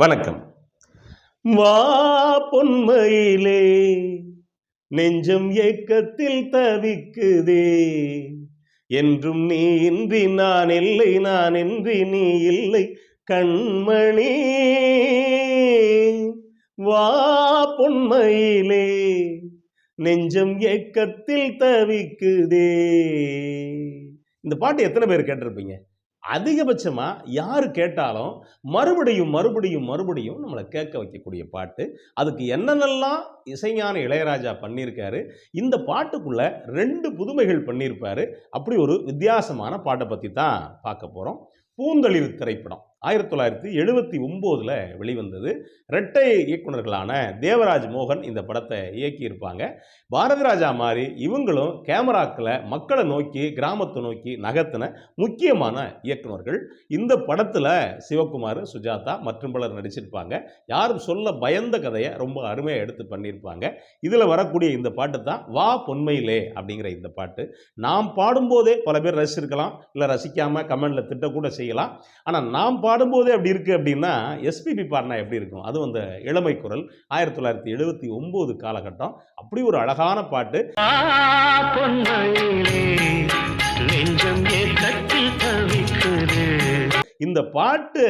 வணக்கம். வா பொன்மையிலே நெஞ்சம் ஏக்கத்தில் தவிக்குதே. என்றும் நீ இன்றி நான் இல்லை நான் இன்றி நீ இல்லை கண்மணி. வா பொன்மையிலே நெஞ்சம் ஏக்கத்தில் தவிக்குதே. இந்த பாட்டு எத்தனை பேர் கேட்டிருப்பீங்க? அதிகபட்சமாக யார் கேட்டாலும் மறுபடியும் மறுபடியும் மறுபடியும் நம்மளை கேட்க வைக்கக்கூடிய பாட்டு. அதுக்கு என்னென்னலாம் இசைஞான இளையராஜா பண்ணியிருக்காரு இந்த பாட்டுக்குள்ளே ரெண்டு புதுமைகள் பண்ணியிருப்பார். அப்படி ஒரு வித்தியாசமான பாட்டை பற்றி தான் பார்க்க போகிறோம் பூந்தளிர் திரைப்படம். ஆயிரத்தி தொள்ளாயிரத்தி எழுபத்தி ஒம்போதில் வெளிவந்தது. இரட்டை இயக்குனர்களான தேவராஜ் மோகன் இந்த படத்தை இயக்கியிருப்பாங்க. பாரதி ராஜா மாதிரி இவங்களும் கேமராக்களை மக்களை நோக்கி கிராமத்தை நோக்கி நகர்த்தின முக்கியமான இயக்குனர்கள் இந்த படத்தில் சிவகுமார் சுஜாதா மற்றும் பலர் நடிச்சிருப்பாங்க. யாரும் சொல்ல பயந்த கதையை ரொம்ப அருமையாக எடுத்து பண்ணியிருப்பாங்க. இதில் வரக்கூடிய இந்த பாட்டு தான் வா பொன்மையிலே அப்படிங்கிற இந்த பாட்டு. நாம் பாடும்போதே பல பேர் ரசிச்சிருக்கலாம் இல்லை ரசிக்காமல் கமெண்டில் திட்டக்கூட செய்யலாம். ஆனால் நாம் பாடும்போதே அப்படி இருக்குது அப்படின்னா எஸ்பிபி பாடினா எப்படி இருக்கும்? அதுவும் அந்த இளமை குரல் ஆயிரத்தி தொள்ளாயிரத்தி எழுபத்தி ஒம்பது காலகட்டம். அப்படி ஒரு அழகான பாட்டு. இந்த பாட்டு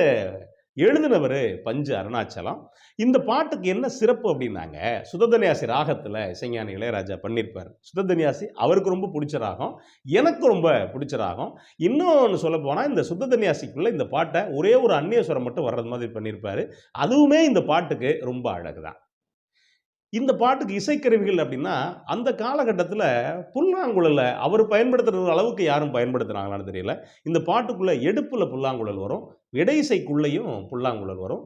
எழுதினவர் பஞ்சு அருணாச்சலம். இந்த பாட்டுக்கு என்ன சிறப்பு அப்படின்னாங்க சுததன்யாசி ராகத்தில் இசைஞானி இளையராஜா பண்ணியிருப்பார் சுததன்யாசி அவருக்கு ரொம்ப பிடிச்ச ராகம் எனக்கு ரொம்ப பிடிச்ச ராகம். இன்னொன்று சொல்ல போனால் இந்த சுததன்யாசிக்குள்ளே இந்த பாட்டை ஒரே ஒரு அந்நிய சுரம் மட்டும் வர்றது மாதிரி பண்ணியிருப்பார் அதுவுமே இந்த பாட்டுக்கு ரொம்ப அழகு தான் இந்த பாட்டுக்கு இசைக்கருவிகள் அப்படின்னா அந்த காலகட்டத்தில் புல்லாங்குழலை அவர் பயன்படுத்துகிற அளவுக்கு யாரும் பயன்படுத்துகிறாங்களான்னு தெரியல. இந்த பாட்டுக்குள்ளே எடுப்பில் புல்லாங்குழல் வரும் இடையிசைக்குள்ளேயும் புல்லாங்குழல் வரும்.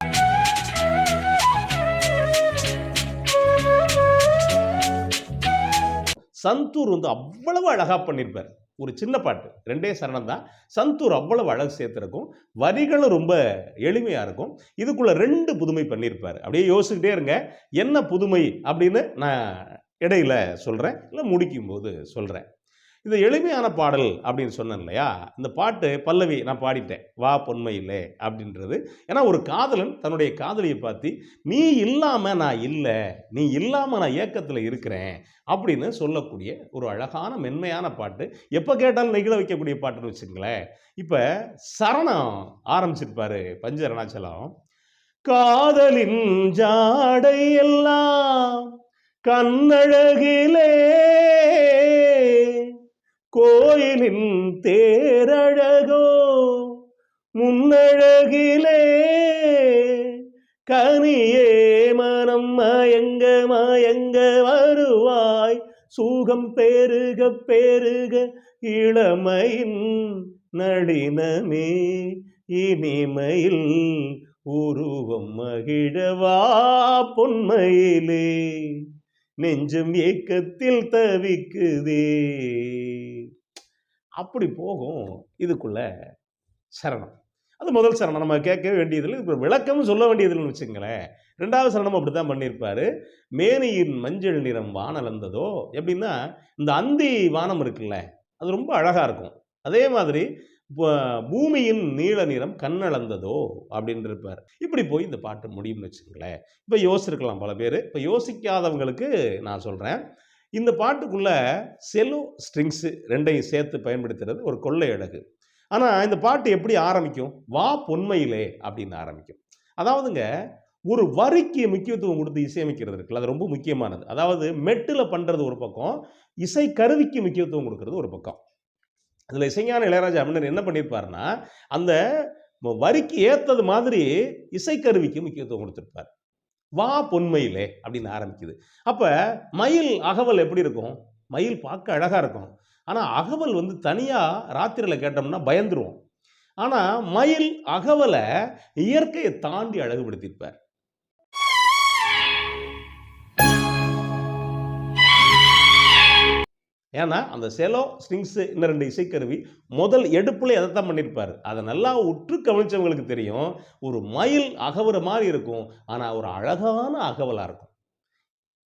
சந்தூர் வந்து அவ்வளவு அழகாக பண்ணியிருப்பார் ஒரு சின்ன பாட்டு. ரெண்டே சரணம் தான். சந்தூர் அவ்வளவு அழகு சேர்த்துருக்கும். வரிகளும் ரொம்ப எளிமையாக இருக்கும். இதுக்குள்ள ரெண்டு புதுமை பண்ணியிருப்பார். அப்படியே யோசிச்சுக்கிட்டே இருங்க. என்ன புதுமை அப்படின்னு நான் இடையில சொல்கிறேன் இல்லை முடிக்கும் போது சொல்கிறேன் இது எளிமையான பாடல் அப்படின்னு சொன்னேன் இல்லையா? இந்த பாட்டு பல்லவி நான் பாடிட்டேன். வா பொன்மையிலே அப்படின்றது. ஏன்னா ஒரு காதலன் தன்னுடைய காதலியை பார்த்து நீ இல்லாமல் நான் இல்லை நீ இல்லாமல் நான் ஏக்கத்தில் இருக்கிறேன் அப்படின்னு சொல்லக்கூடிய ஒரு அழகான மென்மையான பாட்டு. எப்போ கேட்டாலும் நெகிழ வைக்கக்கூடிய பாட்டுன்னு வச்சுங்களேன் இப்போ சரணம் ஆரம்பிச்சிருப்பாரு பஞ்ச அருணாச்சலம் காதலின் ஜாடை எல்லாம் கண்ணழகிலே கோயிலின் தேரழகோ முன்னழகிலே கனியே மனம் மயங்க மயங்க வருவாய். சூகம் பெருக பெருக இளமையின் நளினமே இனிமையில் உருவம் மகிழவா பொன்மையிலே. நெஞ்சம் ஏக்கத்தில் தவிக்குதே. அப்படி போகும் இதுக்குள்ள சரணம். அது முதல் சரணம். நம்ம கேட்க வேண்டியதில்லை. இப்போ விளக்கமும் சொல்ல வேண்டியதில்லைன்னு வச்சுங்களேன் ரெண்டாவது சரணம் அப்படி தான் பண்ணியிருப்பாரு. மேனியின் மஞ்சள் நிறம் வானலந்ததோ எப்படின்னா இந்த அந்தி வானம் இருக்குல்ல அது ரொம்ப அழகாக இருக்கும். அதே மாதிரி இப்போ பூமியின் நீல நிறம் கண்ணளந்ததோ அப்படின்னு இருப்பார் இப்படி போய் இந்த பாட்டு முடியும்னு வச்சுங்களேன் இப்போ யோசிச்சிருக்கலாம் பல பேர். இப்போ யோசிக்காதவங்களுக்கு நான் சொல்கிறேன் இந்த பாட்டுக்குள்ள செலோ ஸ்ட்ரிங்ஸு ரெண்டையும் சேர்த்து பயன்படுத்துறது ஒரு கொள்ளை அழகு. ஆனால் இந்த பாட்டு எப்படி ஆரம்பிக்கும்? வா பொன்மையிலே அப்படின்னு ஆரம்பிக்கும். அதாவதுங்க ஒரு வரிக்கு முக்கியத்துவம் கொடுத்து இசையமைக்கிறது இருக்குல்ல அது ரொம்ப முக்கியமானது. அதாவது மெட்டில் பண்ணுறது ஒரு பக்கம் இசை கருவிக்கு முக்கியத்துவம் கொடுக்கறது ஒரு பக்கம். அதில் இசைஞான இளையராஜா அப்படின்னு என்ன பண்ணியிருப்பாருன்னா அந்த வரிக்கு ஏற்றது மாதிரி இசைக்கருவிக்கு முக்கியத்துவம் கொடுத்துருப்பார். வா பொன்மயிலே அப்படின்னு ஆரம்பிக்குது. அப்போ மயில் அகவல் எப்படி இருக்கும்? மயில் பார்க்க அழகாக இருக்கும். ஆனால் அகவல் வந்து தனியாக ராத்திரியில் கேட்டோம்னா பயந்துருவோம். ஆனால் மயில் அகவலை இயற்கையை தாண்டி அழகுபடுத்தியிருப்பார். ஏன்னா அந்த செலோ ஸ்ட்ரிங்ஸு இன்னும் ரெண்டு இசைக்கருவி முதல் எடுப்பில் எதை தான் பண்ணியிருப்பார் அதை நல்லா உற்று கவனிச்சவங்களுக்கு தெரியும். ஒரு மயில் அகவுற மாதிரி இருக்கும். ஆனால் ஒரு அழகான அகவலாக இருக்கும்.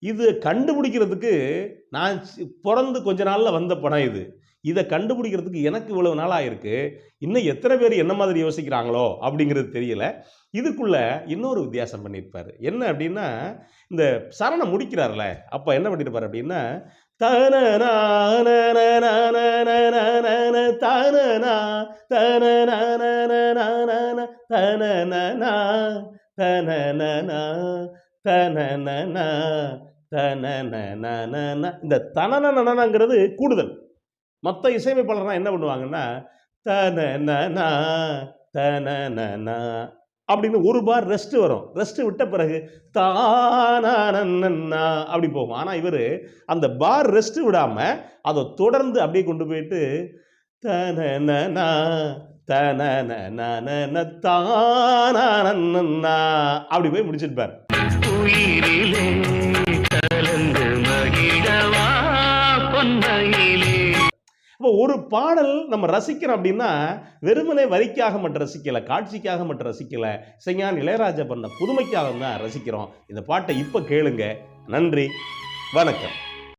இது கண்டுபிடிக்கிறதுக்கு நான் பிறந்து கொஞ்ச நாளில் வந்த படம் இது. இதை கண்டுபிடிக்கிறதுக்கு எனக்கு இவ்வளவு நாள் ஆயிருக்கு இன்னும் எத்தனை பேர் என்ன மாதிரி யோசிக்கிறாங்களோ அப்படிங்கிறது தெரியல. இதுக்குள்ள இன்னொரு வித்தியாசம் பண்ணியிருப்பார் என்ன அப்படின்னா இந்த சரணம் முடிக்கிறார்ல. அப்போ என்ன பண்ணியிருப்பார் அப்படின்னா தனனா தனனா தனனா தனனா தனனா தனனா தனனனனன. இந்த தனனனனங்கிறது கூடுதல் மற்ற இசையமைப்பாளர்னா என்ன பண்ணுவாங்கன்னா தனனனா தனனனா அப்படின்னு ஒரு பார் ரெஸ்ட் வரும். ரெஸ்ட் விட்ட பிறகு தானா அப்படி போகும். ஆனால் இவர் அந்த பார் ரெஸ்ட் விடாம அதை தொடர்ந்து அப்படியே கொண்டு போயிட்டு தனனனா அப்படி போய் முடிச்சிருப்பார். உயிரிலே கலந்து மகிழவா பொன்னையிலே அப்போ ஒரு பாடல் நம்ம ரசிக்கிறோம் அப்படின்னா வெறுமனே வரிக்காக மட்டும் ரசிக்கலை காட்சிக்காக மட்டும் ரசிக்கலை. செய்யான் இளையராஜா பண்ண புதுமைக்காக தான் ரசிக்கிறோம். இந்த பாட்டை இப்போ கேளுங்க. நன்றி. வணக்கம்.